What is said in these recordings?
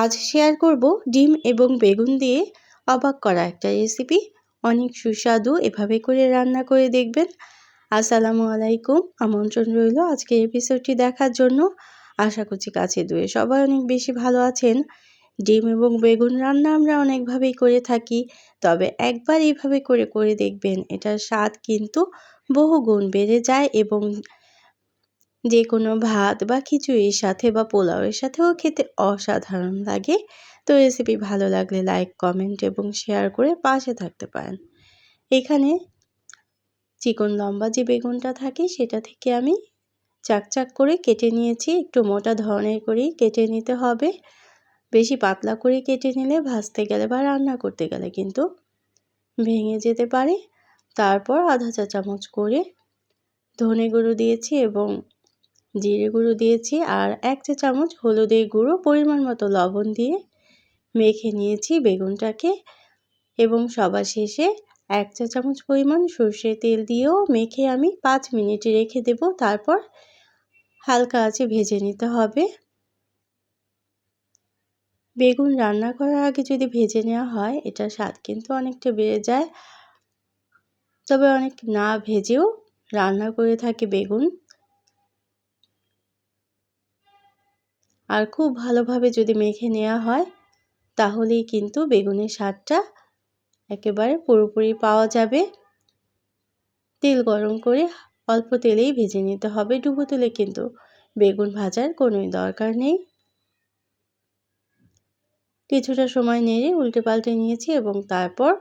আজ শেয়ার করব ডিম এবং বেগুন দিয়ে অবাক করা একটা রেসিপি অনেক সুস্বাদু, এভাবে করে রান্না করে দেখবেন। আসসালামু আলাইকুম, আমন্ত্রণ রইল আজকে এপিসোডটি দেখার জন্য। আশা করছি কাছে দুয়ে সবাই অনেক বেশি ভালো আছেন। ডিম এবং বেগুন রান্না আমরা অনেকভাবেই করে থাকি, তবে একবার এইভাবে করে করে দেখবেন এটার স্বাদ কিন্তু বহু গুণ বেড়ে যায় এবং যে কোনো ভাত বা খিচুড়ির সাথে বা পোলাওয়ের সাথেও খেতে অসাধারণ লাগে। তো রেসিপি ভালো লাগলে লাইক কমেন্ট এবং শেয়ার করে পাশে থাকতে পারেন। এখানে চিকন লম্বা যে বেগুনটা থাকে সেটা থেকে আমি চাকচাক করে কেটে নিয়েছি। একটু মোটা ধরনের করেই কেটে নিতে হবে। বেশি পাতলা করে কেটে নিলে ভাজতে গেলে বা রান্না করতে গেলে কিন্তু ভেঙে যেতে পারে। তারপর আধা চা চামচ করে ধনে গুঁড়ো দিয়েছি এবং জিরে গুঁড়ো দিয়েছি আর এক চা চামচ হলুদের গুঁড়ো পরিমাণ মতো লবণ দিয়ে মেখে নিয়েছি বেগুনটাকে এবং সবার শেষে এক চা চামচ পরিমাণ সর্ষের তেল দিয়েও মেখে আমি পাঁচ মিনিট রেখে দেব। তারপর হালকা আছে ভেজে নিতে হবে। বেগুন রান্না করার আগে যদি ভেজে নেওয়া হয় এটা স্বাদ কিন্তু অনেকটা বেড়ে যায়। তবে অনেক না ভেজেও রান্না করে থাকে বেগুন। আর খুব ভালোভাবে যদি মেখে নেওয়া হয়, তাহলেই কিন্তু বেগুনের স্বাদটা একেবারে পুরোপুরি পাওয়া যাবে। তেল গরম করে অল্প তেলেই ভেজে নিতে হবে ডুবো তেলে কিন্তু। বেগুন ভাজার কোনোই দরকার নেই। কিছুটা সময় নেড়ে উল্টে পাল্টে নিয়েছি এবং তারপর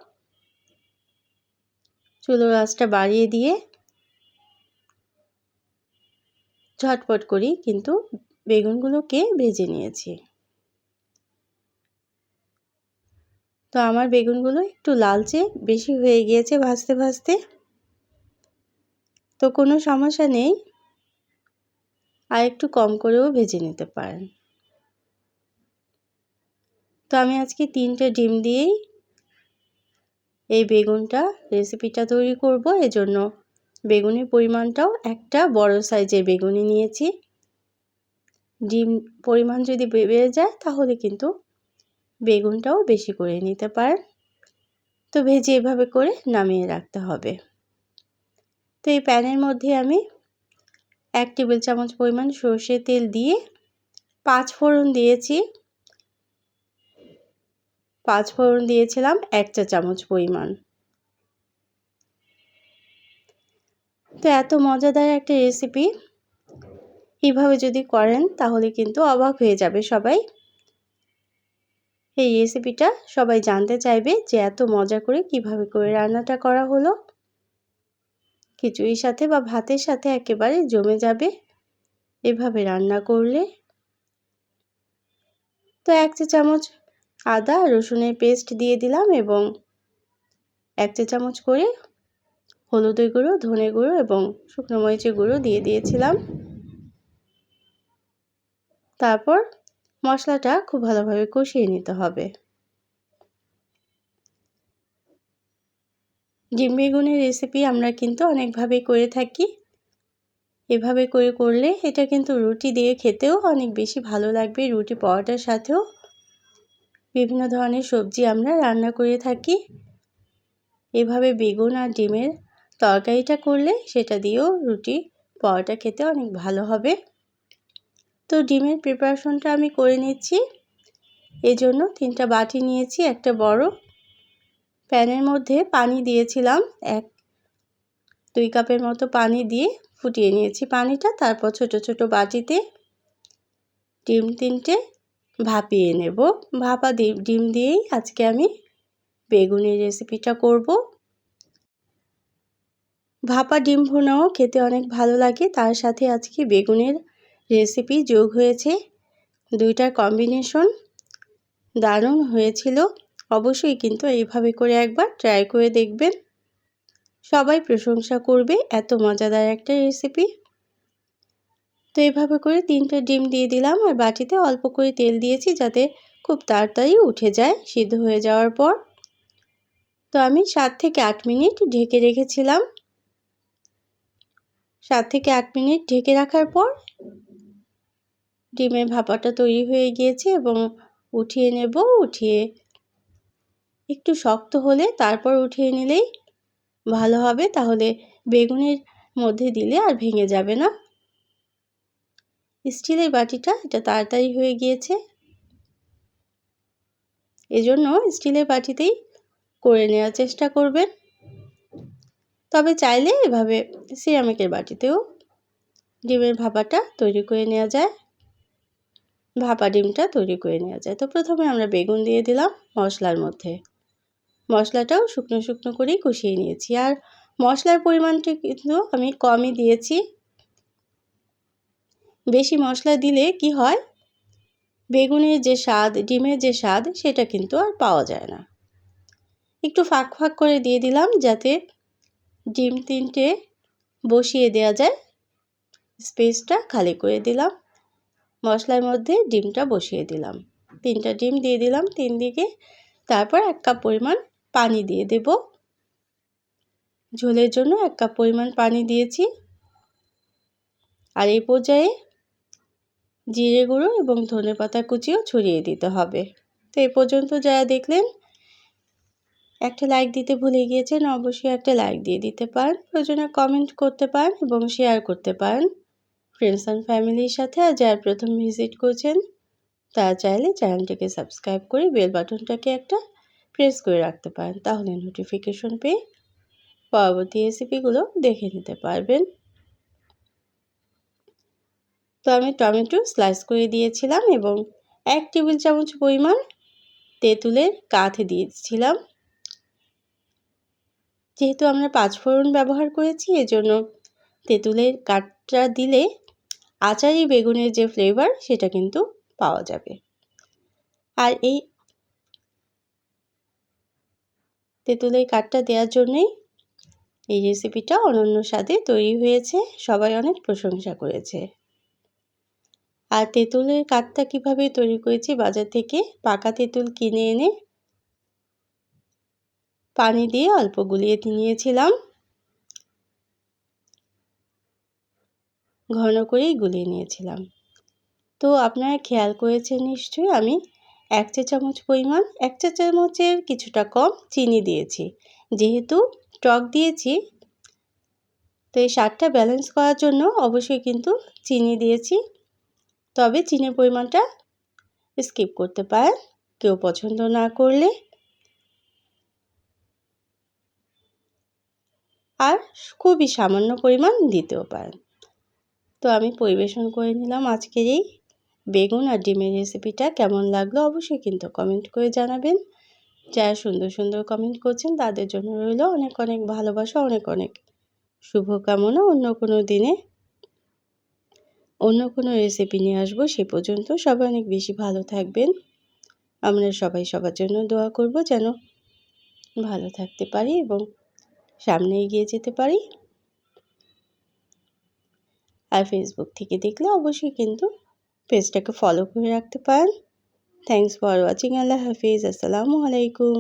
চুলো গাছটা বাড়িয়ে দিয়ে ঝটপট করি কিন্তু বেগুনগুলোকে ভেজে নিয়েছি। তো আমার বেগুনগুলো একটু লালচে বেশি হয়ে গিয়েছে ভাজতে ভাজতে। তো কোনো সমস্যা নেই। আর একটু কম করেও ভেজে নিতে পারেন। তো আমি আজকে তিনটে ডিম দিয়েই এই বেগুনটা রেসিপিটা তৈরি করব। এজন্য বেগুনের পরিমাণটাও একটা বড় সাইজের বেগুনি নিয়েছি। ডিম পরিমাণ যদি বেড়ে যায়, তাহলে কিন্তু বেগুনটাও বেশি করে নিতে পারেন তো ভেজে এভাবে করে নামিয়ে রাখতে হবে। তো এই প্যানের মধ্যে আমি এক টেবিল চামচ পরিমাণ সর্ষের তেল দিয়ে পাঁচ ফোড়ন দিয়েছি। পাঁচ ফোড়ন দিয়েছিলাম এক চা চামচ পরিমাণ। তো এত মজাদার একটা রেসিপি এইভাবে যদি করেন, তাহলে কিন্তু অবাক হয়ে যাবে সবাই। এই রেসিপিটা সবাই জানতে চাইবে যে এত মজা করে কীভাবে করে রান্নাটা করা হলো। খিচুড়ির সাথে বা ভাতের সাথে একেবারে জমে যাবে এভাবে রান্না করলে। তো এক চা চামচ আদা, রসুনের পেস্ট দিয়ে দিলাম এবং এক চা চামচ করে হলুদের গুঁড়ো, ধনে গুঁড়ো এবং শুকনো মরিচের গুঁড়ো দিয়ে দিয়েছিলাম। তারপর মশলাটা খুব ভালোভাবে কষিয়ে নিতে হবে। ডিম বেগুনের রেসিপি আমরা কিন্তু অনেকভাবে করে থাকি। এভাবে করে করলে এটা কিন্তু রুটি দিয়ে খেতেও অনেক বেশি ভালো লাগবে, রুটি পরোটার সাথেও। বিভিন্ন ধরনের সবজি আমরা রান্না করে থাকি। এভাবে বেগুন আর ডিমের তরকারিটা করলে সেটা দিয়েও রুটি, পরোটা খেতে অনেক ভালো হবে। তো ডিমের প্রিপারেশনটা আমি করে নিচ্ছি। এজন্য তিনটা বাটি নিয়েছি, একটা বড়। প্যানের মধ্যে পানি দিয়েছিলাম, এক, দুই কাপের মতো পানি দিয়ে ফুটিয়ে নিয়েছি পানিটা। তারপর ছোট ছোট বাটিতে ডিম তিনটে ভাপিয়ে নেব। ভাপা ডিম দিয়েই আজকে আমি বেগুনের রেসিপিটা করব। ভাপা ডিম ভুনাও খেতে অনেক ভালো লাগে। তার সাথে আজকে বেগুনের রেসিপি যোগ হয়েছে। দুইটার কম্বিনেশন দারুণ হয়েছিল। অবশ্যই কিন্তু এইভাবে করে একবার ট্রাই করে দেখবেন। সবাই প্রশংসা করবে, এত মজাদার একটা রেসিপি তো এইভাবে করে তিনটে ডিম দিয়ে দিলাম আর বাটিতে অল্প করে তেল দিয়েছি যাতে খুব তাড়াতাড়ি উঠে যায় সিদ্ধ হয়ে যাওয়ার পর। তো আমি সাত থেকে আট মিনিট ঢেকে রেখেছিলাম। সাত থেকে আট মিনিট ঢেকে রাখার পর ডিমের ভাপাটা তৈরি হয়ে গিয়েছে এবং উঠিয়ে নেব, উঠিয়ে একটু শক্ত হলে তারপর উঠিয়ে নিলেই ভালো হবে। তাহলে বেগুনের মধ্যে দিলে আর ভেঙে যাবে না। স্টিলের বাটিটা, এটা তাড়াতাড়ি হয়ে গিয়েছে। এজন্য স্টিলের বাটিতেই করে নেওয়ার চেষ্টা করবেন। তবে চাইলে এভাবে সিরামিকের বাটিতেও ডিমের ভাপাটা তৈরি করে নেওয়া যায়। ভাপা ডিমটা তৈরি করে নেওয়া যায়। তো প্রথমে আমরা বেগুন দিয়ে দিলাম মশলার মধ্যে। মশলাটাও শুকনো শুকনো করেই কষিয়ে নিয়েছি। আর মশলার পরিমাণটা কিন্তু আমি কমই দিয়েছি। বেশি মশলা দিলে কি হয়? বেগুনের যে স্বাদ, ডিমের যে স্বাদ, সেটা কিন্তু আর পাওয়া যায় না। একটু ফাঁক ফাঁক করে দিয়ে দিলাম যাতে ডিম তিনটে বসিয়ে দেওয়া যায়। স্পেসটা খালি করে দিলাম। মশলার মধ্যে ডিমটা বসিয়ে দিলাম। তিনটা ডিম দিয়ে দিলাম তিন দিকে তারপর এক কাপ পরিমাণ পানি দিয়ে দেব। ঝোলের জন্য এক কাপ পরিমাণ পানি দিয়েছি। আর এই পর্যায়ে জিরে গুঁড়ো এবং ধনে পাতা কুচিও ছড়িয়ে দিতে হবে। তো এই পর্যন্ত যারা দেখলেন, একটা লাইক দিতে ভুলে গিয়েছেন, অবশ্যই একটা লাইক দিয়ে দিতে পারেন। প্রয়োজনে কমেন্ট করতে পারেন এবং শেয়ার করতে পারেন। ফ্রেন্ডস অ্যান্ড ফ্যামিলির সাথে আর যারা প্রথম ভিজিট করছেন, তারা চাইলে চ্যানেলটিকে সাবস্ক্রাইব করে বেল বাটনটাকে একটা প্রেস করে রাখতে পারেন। তাহলে নোটিফিকেশন পেয়ে পরবর্তী রেসিপিগুলো দেখে নিতে পারবেন। তো আমি টমেটো স্লাইস করে দিয়েছিলাম এবং এক টেবিল চামচ পরিমাণ তেঁতুলের কাঠ দিয়েছিলাম। যেহেতু আমরা পাঁচফোড়ন ব্যবহার করেছি, এজন্য তেঁতুলের কাঠটা দিলে আচারি বেগুনের যে ফ্লেভার সেটা কিন্তু পাওয়া যাবে। আর এই তেঁতুলের কাঠটা দেওয়ার জন্যেই এই রেসিপিটা অনন্য স্বাদে তৈরি হয়েছে। সবাই অনেক প্রশংসা করেছে। আর তেঁতুলের কাঠটা কীভাবে তৈরি করেছি বাজার থেকে, পাকা তেঁতুল কিনে এনে পানি দিয়ে অল্প গুলিয়ে নিয়েছিলাম। ঘন করেই গুলিয়ে নিয়েছিলাম। তো আপনারা খেয়াল করেছেন নিশ্চয়ই, আমি এক চা চামচ পরিমাণ, এক চা চামচের কিছুটা কম চিনি দিয়েছি। যেহেতু টক দিয়েছি, তো এই স্বাদটা ব্যালেন্স করার জন্য অবশ্যই কিন্তু চিনি দিয়েছি। তবে চিনির পরিমাণটা স্কিপ করতে পারেন, কেউ পছন্দ না করলে। আর খুবই সামান্য পরিমাণ দিতেও পারেন। তো আমি পরিবেশন করে নিলাম আজকের এই বেগুন আর ডিমের রেসিপিটা কেমন লাগল অবশ্যই কিন্তু কমেন্ট করে জানাবেন। যারা সুন্দর সুন্দর কমেন্ট করছেন তাদের জন্য রইল অনেক অনেক ভালোবাসা, অনেক অনেক শুভকামনা। অন্য কোনো দিনে অন্য কোনো রেসিপি নিয়ে আসব সে পর্যন্ত সবাই অনেক বেশি ভালো থাকবেন। আমরা সবাই সবার জন্য দোয়া করব যেন ভালো থাকতে পারি এবং সামনে এগিয়ে যেতে পারি। আর ফেসবুক থেকে দেখলে অবশ্যই কিন্তু পেজটাকে ফলো করে রাখতে পারেন। থ্যাংকস ফর ওয়াচিং আল্লাহ হাফিজ, আসসালামু আলাইকুম।